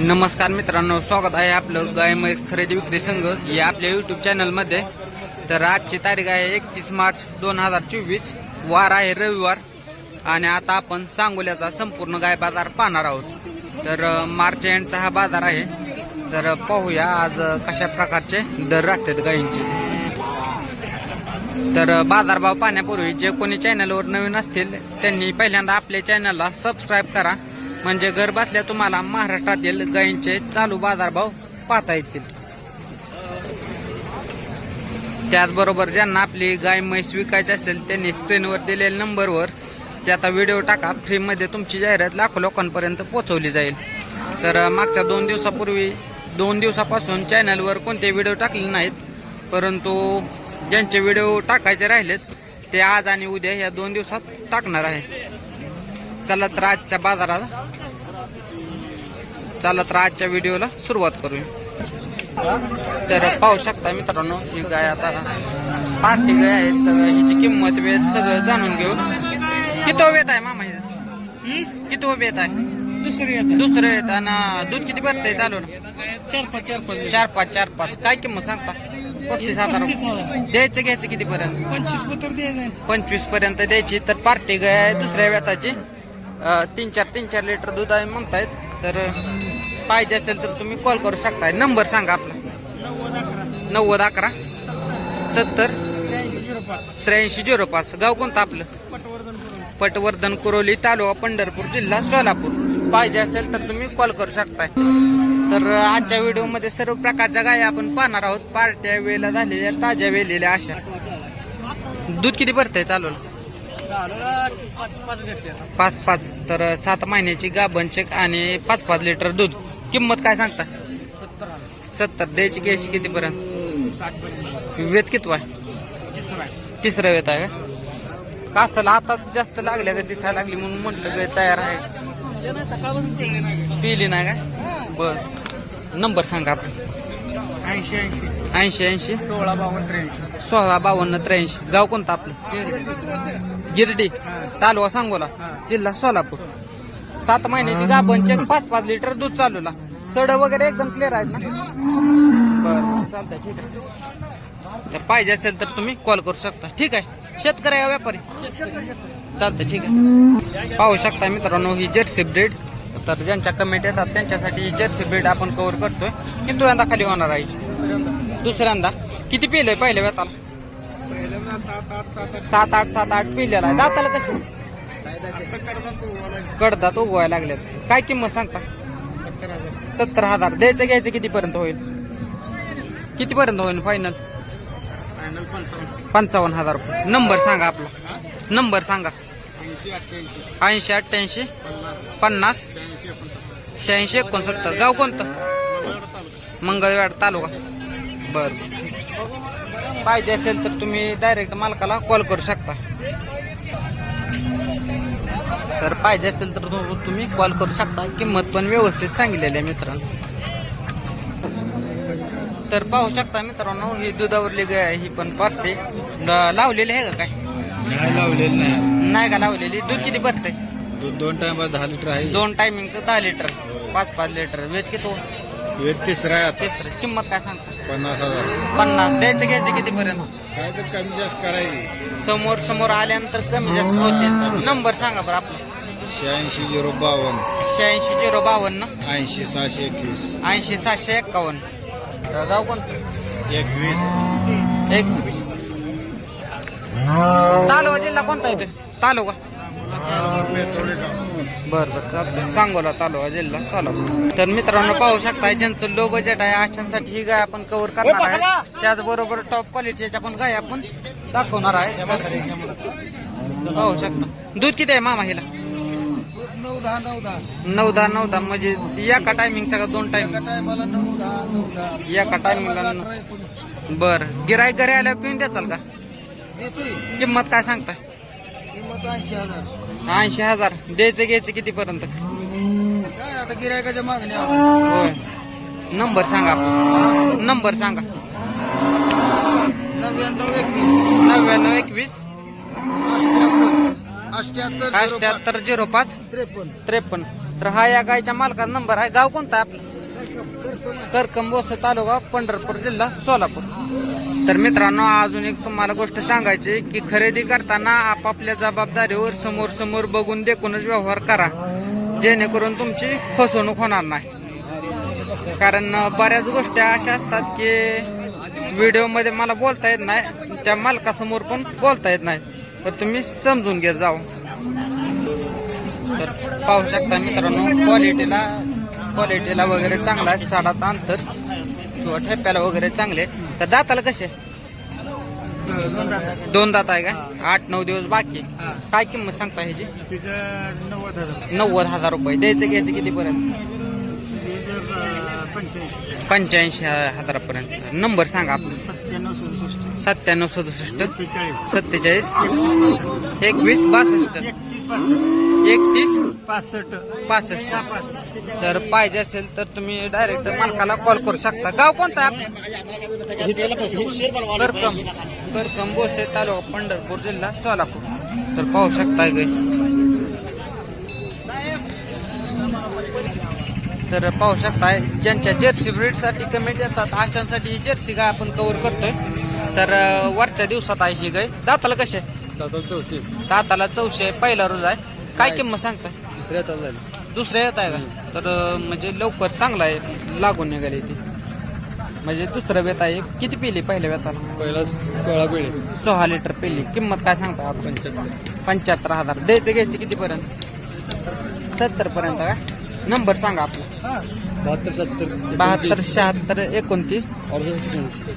नमस्कार मित्रांनो स्वागत आहे आपलं गाय म्हैस खरेदी विक्री संघ या आपल्या युट्यूब चॅनलमध्ये तर आजची तारीख आहे एकतीस मार्च दोन हजार चोवीस. वार आहे रविवार आणि आता आपण सांगोल्याचा संपूर्ण गाय बाजार पाहणार आहोत. तर मार्च एंडचा हा बाजार आहे. तर पाहूया आज कशा प्रकारचे दर राहतात गायींचे. तर बाजारभाव पाहण्यापूर्वी जे कोणी चॅनलवर नवीन असतील त्यांनी पहिल्यांदा आपल्या चॅनलला सबस्क्राईब करा. म्हणजे घर बसल्या तुम्हाला महाराष्ट्रातील गायींचे चालू बाजारभाव पाहता येतील. त्याचबरोबर ज्यांना आपली गाय म्हैस विकायची असेल त्यांनी स्क्रीनवर दिलेल्या नंबरवर त्याचा व्हिडिओ टाका. फ्रीमध्ये तुमची जाहिरात लाखो लोकांपर्यंत पोहोचवली जाईल. तर मागच्या दोन दिवसापूर्वी दोन दिवसापासून चॅनलवर कोणते व्हिडिओ टाकले नाहीत परंतु ज्यांचे व्हिडिओ टाकायचे राहिलेत ते आज आणि उद्या या दोन दिवसात टाकणार आहे. चला तर आजच्या बाजारात चला तर आजच्या व्हिडिओला. सुरुवात करूया. तर पाहू शकता मित्रांनो ही गाय आता पार्टी गाय आहे. तर हिची किंमत वेद सगळं जाणून घेऊ. किती वेत आहे मामा किती वेत आहे? दुसरी येत दुसरं येत आणि दूध किती भरतंय चालू ना चार पाच चार पाच. चार पाच चार पाच. काय किंमत सांगता? पस्तीस हजार. द्यायचं घ्यायचं किती पर्यंत पंचवीसपर्यंत द्यायची. तर पार्टी गाय आहे दुसऱ्या व्याताची. तीन चार तीन चार लिटर दूध आहे म्हणतायत. तर पाहिजे असेल तर तुम्ही कॉल करू शकताय. नंबर सांगा आपला. नव्वद अकरा. सत्तर. त्र्याऐंशी झिरो पाच. गाव कोणतं आपलं? पटवर्धन कुरोली तालुका पंढरपूर जिल्हा सोलापूर. पाहिजे असेल तर तुम्ही कॉल करू शकताय. तर आजच्या व्हिडिओमध्ये सर्व प्रकारच्या गाय आपण पाहणार आहोत. पार्ट्या वेळेला झालेल्या ताज्या वेलेल्या अशा. दूध किती भरतंय चालू पाच पाच तर सात महिन्याची गाभण चेक आणि पाच पाच लिटर दूध. किंमत काय सांगता? सत्तर द्यायची घ्यायची किती पर्यंत? वेत किती आहे. तिसरं वेत आहे का? कासाला आता जास्त लागल्या का दिसायला लागली म्हणून म्हटलं गाय तयार आहे. पिली नाही का? बर. नंबर सांगा आपण ऐंशी ऐंशी. ऐंशी ऐंशी. सोळा बावन्न त्र्याऐंशी. सोळा बावन्न त्र्याऐंशी. गाव कोणतं आपलं? गिरडी. तालुका सांगोला. जिल्हा सोलापूर. सात महिन्याची गाभण चेक पाच पाच लिटर दूध चालूला. सड वगैरे एकदम क्लिअर आहेत ना? बरं चालतंय ठीक आहे. तर पाहिजे असेल तर तुम्ही कॉल करू शकता. ठीक आहे. शेतकरी आहे हो व्यापारी. चालतं ठीक आहे. पाहू शकता मित्रांनो ही जर्सी ब्रीड तर ज्यांच्या कमेंट येतात त्यांच्यासाठी ही जर्सी ब्रीड आपण कव्हर करतोय. किती यंदा खाली होणार आहे. दुसऱ्यांदा. किती पिलंय पहिल्या वेताला सात आठ सात आठ. सात आठ सात आठ पिलेला आहे दाताला कसं? कडदात उगवायला लागल्यात. काय किंमत सांगता? सत्तर हजार. द्यायचं घ्यायचं किती पर्यंत होईल? किती पर्यंत होईल फायनल पंचावन्न हजार नंबर सांगा आपला. नंबर सांगा. ऐंशी अठ्ठ्याऐंशी पन्नास शहाऐंशी एकोणसत्तर. गाव कोणतं? मंगळवेड तालुका. बरं. तालुका बर पाहिजे असेल तर तुम्ही डायरेक्ट मालकाला कॉल करू शकता. तर पाहिजे असेल तर तुम्ही कॉल करू शकता. किंमत पण व्यवस्थित सांगितलेली आहे मित्रांनो. तर पाहू शकता मित्रांनो ही दुधावरली गाय आहे ही पण पाचते लावलेली आहे का काय? नाही लावलेलं नाही. नाही का लावलेली? दूध किती भरते दोन टाइम दहा लिटर आहे. दोन टायमिंगचं दहा लिटर पाच पाच लिटर वेट किती? वेद तिसरा तिसरं. किंमत काय सांगता? पन्नास हजार. पन्नास. द्यायचं घ्यायचं किती पर्यंत? काय तर कमी जास्त करायची. समोर समोर आल्यानंतर कमी जास्त होते. नंबर सांगा बरं आपला. शहाऐंशी झिरो बावन्न शहाऐंशी झिरो बावन्न ऐंशी सहाशे एकवीस. ऐंशी सातशे एक्कावन्न. तर गाव कोणतं? एकवीस. एकवीस. तालुका जिल्हा कोणता येतो तालुका. बर बर चालतंय. सांगोला तालुका जिल्हा सोलापूर. तर मित्रांनो पाहू शकता ज्यांचं लो बजेट आहे अशांसाठी ही गाय आपण कव्हर करणार आहे. त्याचबरोबर टॉप क्वालिटीच्या पण गाय आपण दाखवणार आहे. तर पाहू शकता. दूध किती आहे मामा हिला? दहा नऊ दहा. नऊ दहा नऊ दहा म्हणजे एका टायमिंगचा का दोन टाइम टायमाला नऊ दहा नऊ दहा. एका टायमिंगला बर. गिराईक घरी आल्यावर पिऊन द्याचाल का? येतोय किंमत काय सांगताय? किंमत ऐंशी हजार. ऐंशी हजार. द्यायचं घ्यायचं किती पर्यंत काय आता गिरायकाच्या मागण्या होय. नंबर सांगा. नंबर सांगा. नव्याण्णव एकवीस. नव्याण्णव एकवीस. अठ्याहत्तर झिरो पाच त्रेपन्न. त्रेपन्न. तर हा या गायच्या मालकाचा नंबर आहे. गाव कोणता आहे आपलं? करकम बोस तालुका पंढरपूर जिल्हा सोलापूर. तर मित्रांनो अजून एक तुम्हाला गोष्ट सांगायची की खरेदी करताना आपापल्या जबाबदारीवर समोर समोर बघून देखूनच व्यवहार करा. जेणेकरून तुमची फसवणूक होणार नाही. कारण बऱ्याच गोष्टी अशा असतात की व्हिडिओमध्ये मला बोलता येत नाही त्या मालकासमोर पण बोलता येत नाही तर तुम्ही समजून घेत जावं तर पाहू शकता मित्रांनो क्वालिटीला क्वालिटीला वगैरे चांगला आहे साडात अंतर किंवा ठेप्याला वगैरे चांगले. तर दाताला कसे? दोन दात आहे का? आठ नऊ दिवस बाकी. काय किंमत सांगता ह्याची? तिचं नव्वद हजार. नव्वद हजार रुपये. द्यायचं घ्यायचं कितीपर्यंत? पंच्याऐंशी पंच्याऐंशी हजारापर्यंत. नंबर सांगा आपला. सत्त्याण्णव सदुसष्ट. सत्त्याण्णव सदुसष्ट. सत्तेचाळीस. एकवीस बासष्ट. एकतीस पासष्ट. एकतीस? पासष्ट. तर पाहिजे असेल तर तुम्ही डायरेक्ट मालकाला कॉल करू शकता. गाव कोणतं करकम. करकम बोसे तालुका पंढरपूर जिल्हा सोलापूर. तर पाहू शकता गे तर पाहू शकताय ज्यांच्या जर्सी ब्रीडसाठी कमेंट येतात अशांसाठी ही जर्सी गाय आपण कव्हर करतोय. तर वरच्या दिवसात आहे ही गाय. दाताला कसे दाताला चौशे पहिला रोज आहे. काय किंमत सांगता दुसऱ्या येत आहे का? तर म्हणजे लवकर चांगला आहे लागून निघाली ती. म्हणजे दुसरं बेत आहे. किती पिली पहिल्या बेताला? पहिला सोळा पिढी सोळा लिटर पिली. किंमत काय सांगता आपण? पंच्याहत्तर. हजार. द्यायचं घ्यायचं कितीपर्यंत? सत्तर पर्यंत का? नंबर सांगा आपला. बहात्तर सत्तर बहात्तर शहात्तर एकोणतीस.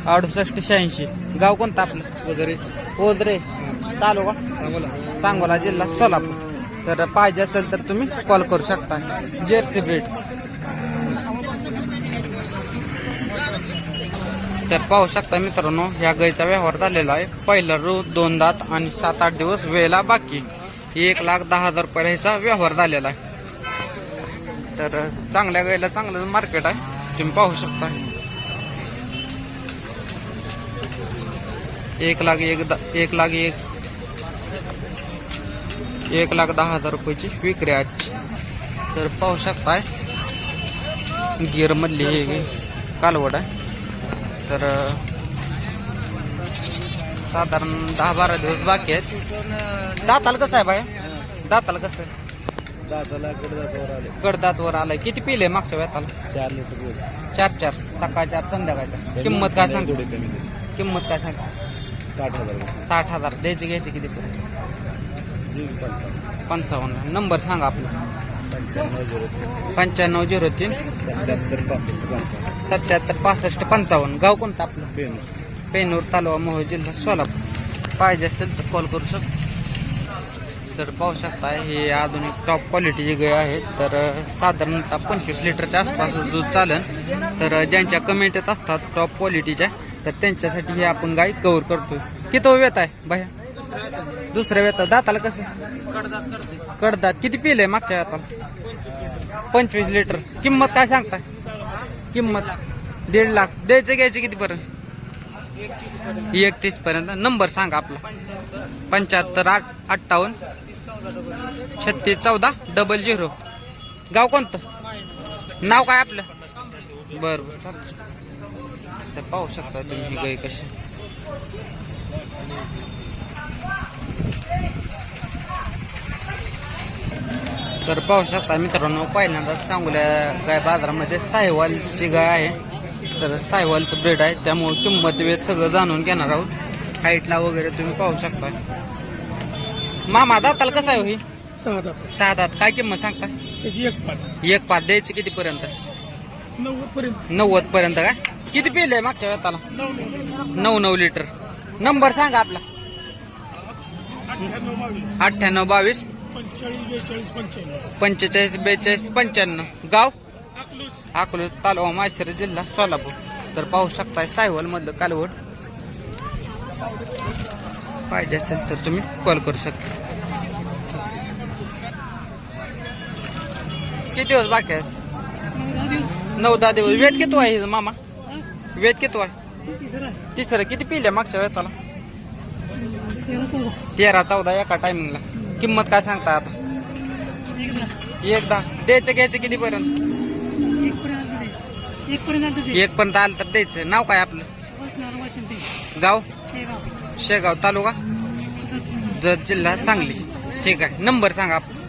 अडुसष्ट शहाऐंशी. गाव कोणतं आपलं? वगैरे ओझरे तालुका? सांगोला. सांगोला जिल्हा सोलापूर. तर पाहिजे असेल तर तुम्ही कॉल करू शकता. Jersey breed. तर पाहू शकता मित्रांनो ह्या गाईचा व्यवहार झालेला आहे. पहिला रो दोन दात आणि सात आठ दिवस वेळेला बाकी. एक लाख दहा हजार रुपये ह्याचा व्यवहार झालेला आहे. तर चांगल्या गाईला चांगलं मार्केट आहे. तुम्ही पाहू शकता. एक लाख एक द- एक लाख एक एक लाख दहा हजार रुपयाची विक्री आजची. तर पाहू शकताय. गिअरमधली हे कालवड आहे. तर साधारण दहा बारा दिवस बाकी आहेत. दाताल कसं आहे बाय? दाताल कसं आहे? आले. कडदातवर आलाय. किती पिले मागच्या वेताला चार लिटर चार चार. सकाळ चार संध्याकाळचा किंमत काय सांगतो थोडी कमी किंमत काय सांगतो साठ हजार साठ हजार. द्यायचे घ्यायचे किती पंचावन्न. नंबर सांगा आपला. पंच्याण्णव झिरो पंच्याण्णव झिरो तीन. सत्याहत्तर पासष्ट पंचावन्न. सत्याहत्तर पासष्ट पंचावन्न. गाव कोणतं आपलं? पेन पेनूर तालुका मोहोळ जिल्हा सोलापूर. पाहिजे असेल तर कॉल करू शकतो. तर पाहू शकता हे आधुनिक टॉप क्वालिटीची गाय आहेत तर साधारणतः पंचवीस लिटरच्या आसपास दूध चालेल तर ज्यांच्या कमेंटेत असतात टॉप क्वालिटीच्या तर त्यांच्यासाठी हे आपण गाय कव्हर करतो किती वेत आहे बाह्या दुसऱ्या वेतात दाताला कसं? कडदात किती पिले मागच्या वेताला? पंचवीस लिटर. किंमत काय सांगताय? किंमत? दीड लाख. द्यायचं घ्यायचं कितीपर्यंत? एकतीस पर्यंत. नंबर सांगा आपला. पंच्याहत्तर आठ अठ्ठावन्न छत्तीस चौदा डबल झिरो गाव कोणतं? नाव काय आपलं? बरं बरं चालतं पाहू शकता तुम्ही गाय कशी. तर पाहू शकता मित्रांनो पहिल्यांदाच सांगूल्या गाय बाजारामध्ये साहिवालची गाय आहे. तर साहिवालचं ब्रेड आहे त्यामुळे किंमत वेळ सगळं जाणून घेणार आहोत. हाईटला वगैरे तुम्ही पाहू शकता. मामा दाताल कसं आहे हो ही? सहा दात सहा दात. काय किंमत सांगता? त्याची एक पाच. एक पाच द्यायची किती पर्यंत? नव्वद पर्यंत. नव्वद पर्यंत का? किती पिले मागच्या वेताला नऊ नऊ लिटर. नंबर सांगा आपला. अठ्ठ्याण्णव बावीस. पंचेचाळीस बेचाळीस पंच्याण्णव. गाव? अकलूज. तालुका माळशिरस जिल्हा सोलापूर. तर पाहू शकताय सायवल मधलं कालवड. पाहिजे असेल तर तुम्ही कॉल करू शकता. किती दिवस बाकी आहेत? नऊ दहा दिवस. वेट किती आहे मामा? वेट किती आहे? तिसरं किती पिल्या मागच्या वेळेला? तेरा चौदा. एका टायमिंगला किंमत काय सांगता आता? एकदा. द्यायचं घ्यायचं किती पर्यंत एक पर्यंत ते एक पर्यंत आलं तर द्यायचं. नाव काय आपलं? गाव? शेगाव. तालुका? जत जिल्हा सांगली. ठीक आहे. नंबर सांगा आपला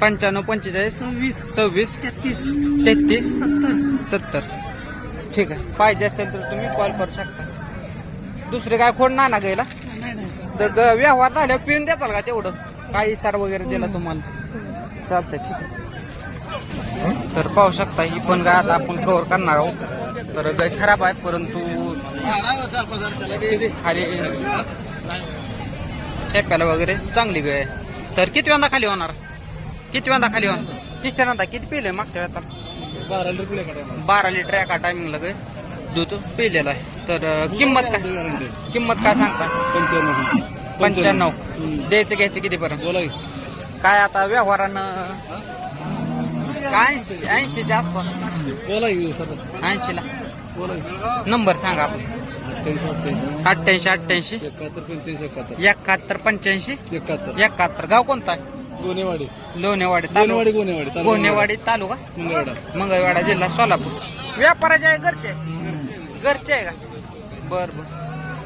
पंच्याण्णव पंचेचाळीस. सव्वीस. सव्वीस. तेहतीस. तेहतीस. सत्तर. सत्तर. ठीक आहे. पाहिजे असेल तर तुम्ही कॉल करू शकता. दुसरे काय खोड ना गेला तर ग- व्यवहार झाल्यावर पिऊन देताल का तेवढं? काही सार वगैरे दिला तुम्हाला? चालतंय. ठीक आहे. तर पाहू शकता ही पण गाय आता आपण कव्हर करणार आहोत. तर गाय खराब आहे परंतु खाली वगैरे चांगली गाय आहे. तर किती वेळा खाली होणार? किती वेळा खाली होणार? तिसऱ्यांदा किती पिले मागच्या वेळा बारा लिटर एका टायमिंगला गाय. दूध पिलेलं आहे. तर किंमत काय. किंमत काय सांगता? पंच्याण्णव. पंच्याण्णव. द्यायचं घ्यायचं किती पर्यंत? बोला की. काय आता व्यवहारानं? ऐंशी ऐंशीच्या आसपास बोला की सर ऐंशीला. नंबर सांगा आपला. अठ्ठ्याऐंशी अठ्ठ्याऐंशी. एकाहत्तर पंच्याऐंशी. एकाहत्तर. गाव कोणता आहे? गोनेवाडी लोणेवाडी तालुका? गोनेवाडी गोनेवाडी तालुका? मंगळवाडा. मंगळवाडा जिल्हा सोलापूर. व्यापाराचे आहे घरचे घरचे आहे का? बर बर.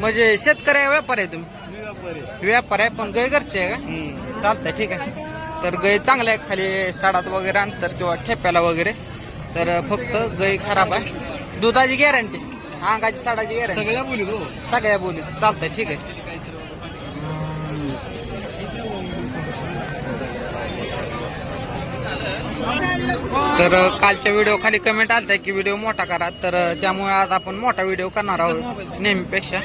म्हणजे शेतकरी आहे व्यापार आहे तुम्ही? व्यापारी. व्यापार आहे पण गाय घरचे आहे का. चालतंय ठीक आहे. तर गाय चांगल्या आहे. खाली साडात वगैरे अंतर किंवा ठेप्याला वगैरे. तर फक्त गाय खराब आहे. दुधाची गॅरंटी अंगाची साडाची गॅरंटी सगळ्या बोलीत हो. सगळ्या बोली चालतंय ठीक आहे. तर कालच्या व्हिडिओ खाली कमेंट आलता की व्हिडिओ मोठा करा. तर त्यामुळे आज आपण मोठा व्हिडिओ करणार आहोत नेहमीपेक्षा.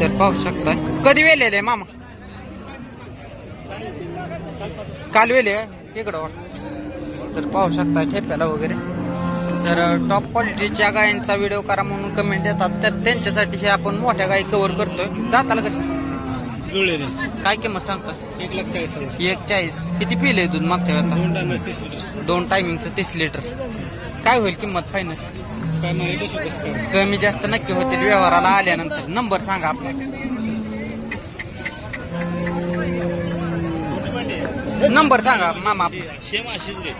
तर पाहू शकता कधी वेलेले मामा? काल वेले इकडं वाट तर पाहू शकता ठेप्याला वगैरे. तर टॉप क्वालिटीच्या गायांचा व्हिडिओ करा म्हणून कमेंट येतात. तर त्यांच्यासाठी हे आपण मोठ्या गायी कव्हर करतोय. दाताला कशी जुळलेले. काय किंमत सांगता? एक लाख चाळीस एक चाळीस. किती पिले दूध मागच्या वेळा दोन टायमिंगचं तीस लिटर. काय होईल किंमत फायनल कसं कसं कमी जास्त नक्की होतील व्यवहाराला आल्यानंतर. नंबर सांगा आपला. नंबर सांगा मामा. आपला. शेम अशीच रे.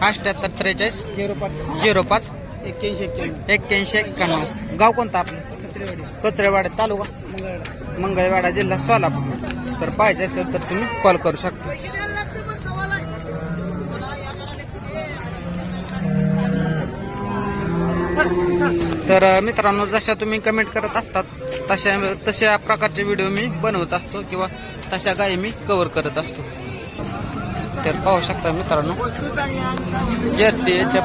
अठ्ठ्याहत्तर त्रेचाळीस. झिरो पाच. झिरो पाच. एक्क्याऐंशी एक्क्याण्णव. एक्क्याऐंशी एक्क्याण्णव. गाव कोणतं आपलं? कचरेवाडी. कचरेवाडा तालुका? मंगळवाडा. मंगळवाडा जिल्हा सोलापूर. तर पाहिजे असेल तर तुम्ही कॉल करू शकता. तर अ, मित्रांनो जशा तुम्ही कमेंट करत असतात तशा तशा प्रकारचे व्हिडिओ मी बनवत असतो किंवा तशा गायी मी कव्हर करत असतो. तर पाहू शकता मित्रांनो जर्सी याच्या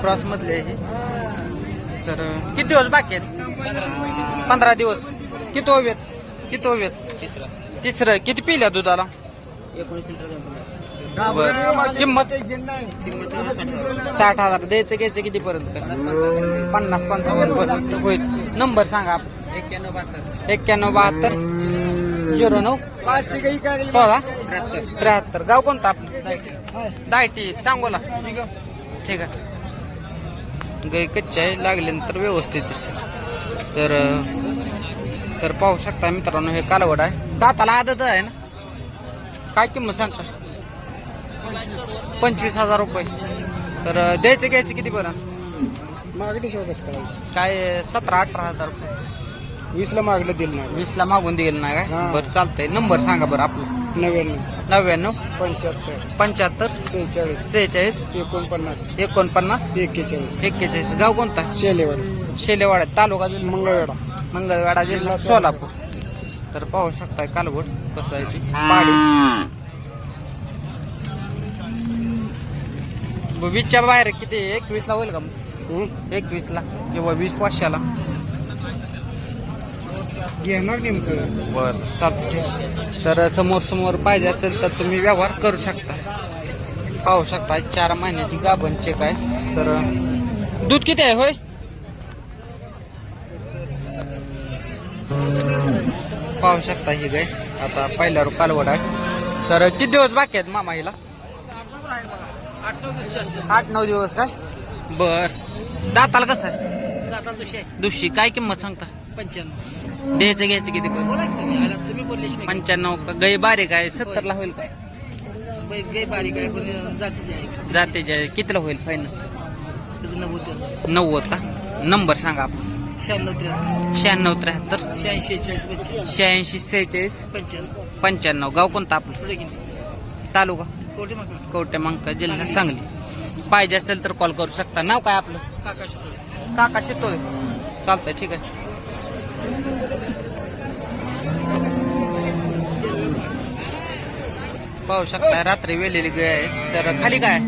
क्रॉस मधले हे. तर किती दिवस बाकी आहेत? पंधरा दिवस. किती हवेत किती हवेत तिसरा. तिसरं किती पिल्या दुधाला? एकोणीस लिटर बरं. किंमत? साठ हजार. द्यायचं घ्यायचं किती पर्यंत पन्नास पंचावन्न पर्यंत होईल. नंबर सांगा आपण एक्क्याण्णव बहात्तर. एक्क्याण्णव बहात्तर. झिरो नऊ? सोळा? त्र्याहत्तर. गाव कोणतं आपलं? दायटी. सांगोला ठीक आहे. गाई कच्ची आहे लागल्यानंतर व्यवस्थित दिसते तर तर पाहू शकता मित्रांनो हे कालवड आहे. दाताला आदत आहे ना? काय किंमत सांगता? पंचवीस हजार रुपये. तर द्यायचे घ्यायचे किती बरं मागणी काय सतरा अठरा हजार रुपये. वीसला मागलं दिलं नाही. वीसला मागून देईल ना काय? हा. बरं चालतंय. नंबर सांगा बरं आपलं. नव्याण्णव. नव्याण्णव. पंच्याहत्तर. पंच्याहत्तर. सेहेचाळीस. सेहेचाळीस. एकोणपन्नास. एकोणपन्नास. एक्केचाळीस. एक्केचाळीस. गाव कोणता? शेलेवाडी. शेलेवाडा. तालुका जिल्हा? मंगळवेढा. मंगळवाडा जिल्हा सोलापूर. तर पाहू शकताय कालवड कसं आहे ती. पाडी. वीसच्या बाहेर किती? एकवीस ला होईल का? मग? एकवीस ला किंवा वीस पाचशेला. घेणार नेमकं? बर. चालतं ठीक तर समोर समोर पाहिजे असेल तर तुम्ही व्यवहार करू शकता. पाहू शकता चार महिन्याची गाभण चेक आहे. तर दूध किती आहे होय? पाहू शकता ही गाय. आता पहिल्यावर कालवड आहे. तर किती दिवस बाकी आहेत मामा हिला? आठ नऊ दिवस काय? बर. दाताला कसं आहे? दुसरी काय किंमत सांगता? पंच्याण्णव. द्यायचं घ्यायचं किती पण. बोला की तुम्ही आला तुम्ही बोलले पंच्याण्णव का? गाय बारीक आहे सत्तर ला होईल का बाई गाय बारीक आहे पण जातीची आहे. जाते कितीला होईल फायनल त्याचं नव्वद त्याचं नव्वद का? नंबर सांगा आपण. शहाण्णव त्र्याहत्तर. शहाण्णव त्र्याहत्तर. शहाऐंशी चाळीस पंच्याण्णव. शहाऐंशी सेहेचाळीस पंच्याण्णव. पंच्याण्णव. गाव कोणतं आपलं? किती तालुका कोठे मग कवटे मंका जिल्हा सांगली. पाहिजे असेल तर कॉल करू शकता. नाव काय आपलं? काका शिकवले काका शितोय चालतंय ठीक आहे. पाहू शकता रात्री वेलेली गाय आहे. तर खाली काय?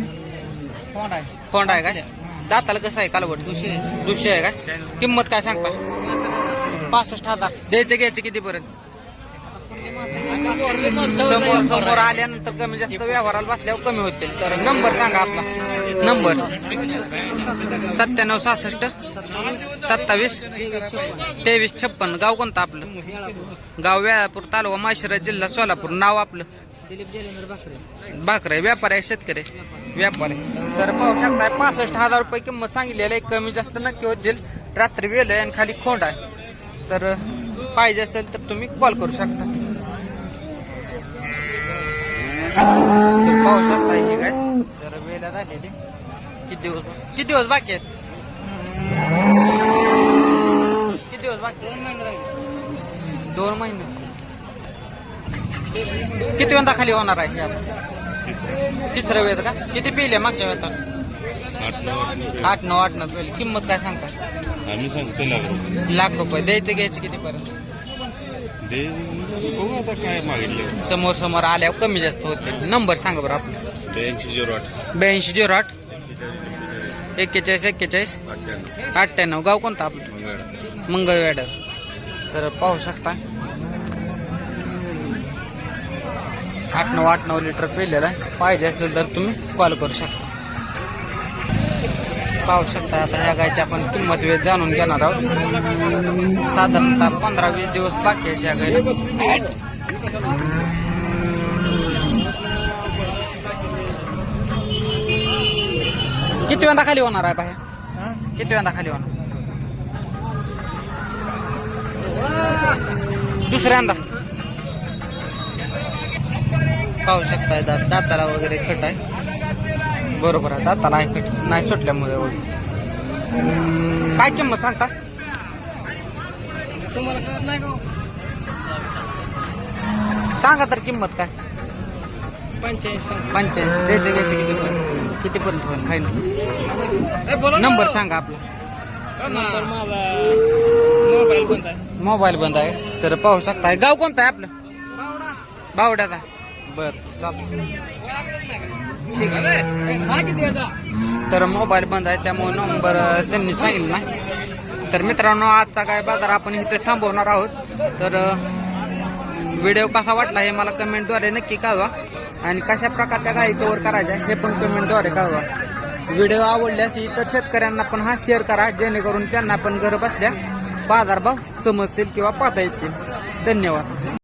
कोण आहे. कोंड आहे काय? दाताला कसं आहे कालवड? दुशे दुशे आहे काय? किंमत काय सांगता? पासष्ट हजार. द्यायचे घ्यायचे किती पर्यंत समोर समोर आल्यानंतर कमी जास्त व्यवहाराला बसल्यावर कमी होतील. तर नंबर सांगा आपला. नंबर. सत्त्याण्णव सहासष्ट सत्तावीस तेवीस छप्पन. गाव कोणतं आपलं? गाव वेळापूर तालुका माशिरस जिल्हा सोलापूर. नाव आपलं? भाकरे व्यापारी आहे शेतकरी. व्यापारी. तर पाहू शकताय पासष्ट हजार रुपये किंमत सांगितलेली आहे. कमी जास्त नक्की होतील रात्री वेळ आहे आणि खाली खोंड आहे. तर पाहिजे असेल तर तुम्ही कॉल करू शकता. तर पाहू शकता ही काय. तर वेळेला झालेली. किती दिवस किती दिवस बाकी आहेत? किती दिवस बाकी दोन महिने दोन महिने. किती वेळा खाली होणार आहे? हे आता? तिसरं वेळ का? किती पिले मागच्या वेळेत आठ नऊ आठ नऊ पिले. किंमत काय सांगता? आम्ही सांगतो लाख रुपये. लाख रुपये. द्यायचे घ्यायचे किती पर्यंत? दे बघू आता काय मागितलं. समोर समोर आल्यावर कमी जास्त होते. नंबर सांगा बरं आपला. त्र्याऐंशी झिरो आठ. ब्याऐंशी झिरो आठ. एक्केचाळीस एक्केचाळीस अठ्ठ्याण्णव. गाव कोणतं आपलं? मंगळ मंगळवेडर तर पाहू शकता. आठ नऊ आठ नऊ लिटर पिलेलं आहे. पाहिजे असेल तर तुम्ही कॉल करू शकता. पाहू शकता आता ह्या गायची आपण किंमत वेळ जाणून घेणार आहोत. साधारणतः पंधरा वीस दिवस बाकी आहेत या गायला. किती वेळा खाली होणार आहे बाहेर? किती वेळा खाली होणार? दुसऱ्यांदा. पाहू शकताय दात दाताला वगैरे कट आहे. बरोबर आहे दाताला आहे कट नाही सुटल्यामुळे वगैरे. काय किंमत सांगता? सांगा तर किंमत काय? पंच्याऐंशी पंच्याऐंशी. द्यायचे घ्यायचे किती पर्यंत? किती पर्यंत फायनल नंबर सांगा आपला. नंबर माझा मोबाईल बंद आहे. मोबाईल बंद आहे. तर पाहू शकताय. गाव कोणतं आहे आपलं? बावड्याचा बर ठीक आहे. तर मोबाईल बंद आहे त्यामुळे नंबर त्यांनी सांगितलं नाही. तर मित्रांनो आजचा काय बाजार आपण इथे थांबवणार आहोत. तर व्हिडिओ कसा वाटला हे मला कमेंटद्वारे नक्की कळवा. आणि कशा प्रकारच्या गायी कव्हर करायच्या हे पण कमेंटद्वारे कळवा. व्हिडिओ आवडले असेल तर शेतकऱ्यांना पण हा शेअर करा जेणेकरून त्यांना पण घर बसल्या बाजारभाव समजतील किंवा पाहता येतील. धन्यवाद.